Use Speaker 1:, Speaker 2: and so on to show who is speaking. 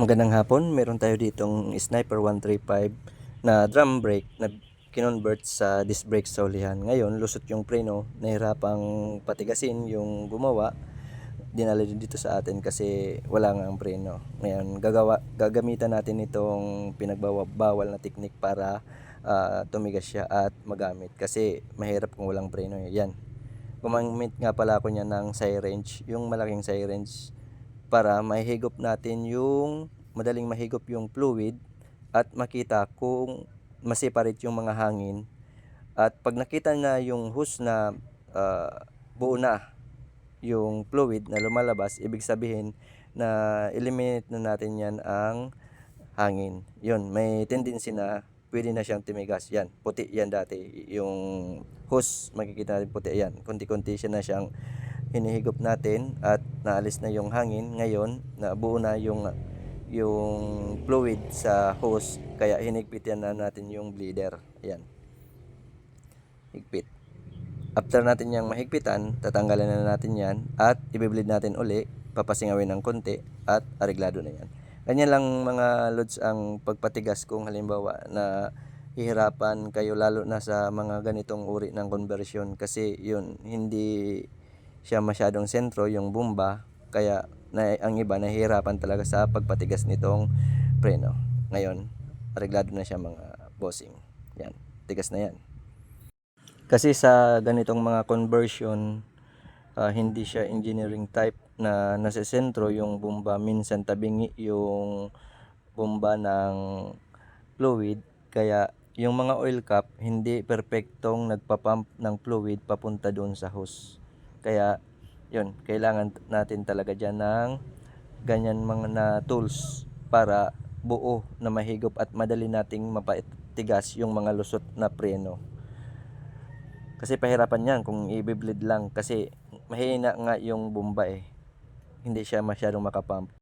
Speaker 1: Magandang hapon, meron tayo ditong Sniper 135 na drum brake na kinonvert sa disc brake sa ulihan. Ngayon, lusot yung preno, nahirapang patigasin yung gumawa. Dinala din dito sa atin kasi wala nga ang preno. Ngayon, gagawa, gagamitan natin itong pinagbawal na technique para ah, tumigas siya at magamit kasi mahirap kung walang preno. Yan. Gumamit nga pala ako niya ng syringe, yung malaking syringe para mahigop natin yung madaling mahigop yung fluid at makita kung ma-separate yung mga hangin. At pag nakita na yung hose na ah, buo na yung fluid na lumalabas ibig sabihin na eliminate na natin yan ang hangin. Yun may tendency na pwede na siyang tumigas. Yan puti yan dati. Yung hose makikita natin puti yan. Konti-konti siya na siyang hinihigop natin at naalis na yung hangin ngayon na buo na yung yung fluid sa hose kaya hinigpitan na natin yung bleeder. Ayan. Higpit. After natin yung mahigpitan tatanggalin na natin yan at ibibleed natin uli papasingawin ng konti at areglado na yan. Ganyan lang mga lods ang pagpatigas kung halimbawa na hihirapan kayo lalo na sa mga ganitong uri ng conversion kasi yun hindi siya masyadong sentro yung bomba kaya na, ang iba nahihirapan talaga sa pagpatigas nitong preno. Ngayon areglado na siya mga bossing. Yan tigas na yan. Kasi sa ganitong mga conversion ah, hindi siya engineering type na nasa sentro yung bomba minsan tabingi yung bomba ng fluid. Kaya yung mga oil cap hindi perpektong nagpapump ng fluid papunta doon sa hose kaya, yun, kailangan natin talaga dyan ng ganyan mga na tools para buo na mahigop at madali nating mapatigas yung mga lusot na preno. Kasi pahirapan yan kung i-bleed lang kasi mahina nga yung bomba eh. Hindi siya masyadong makapump.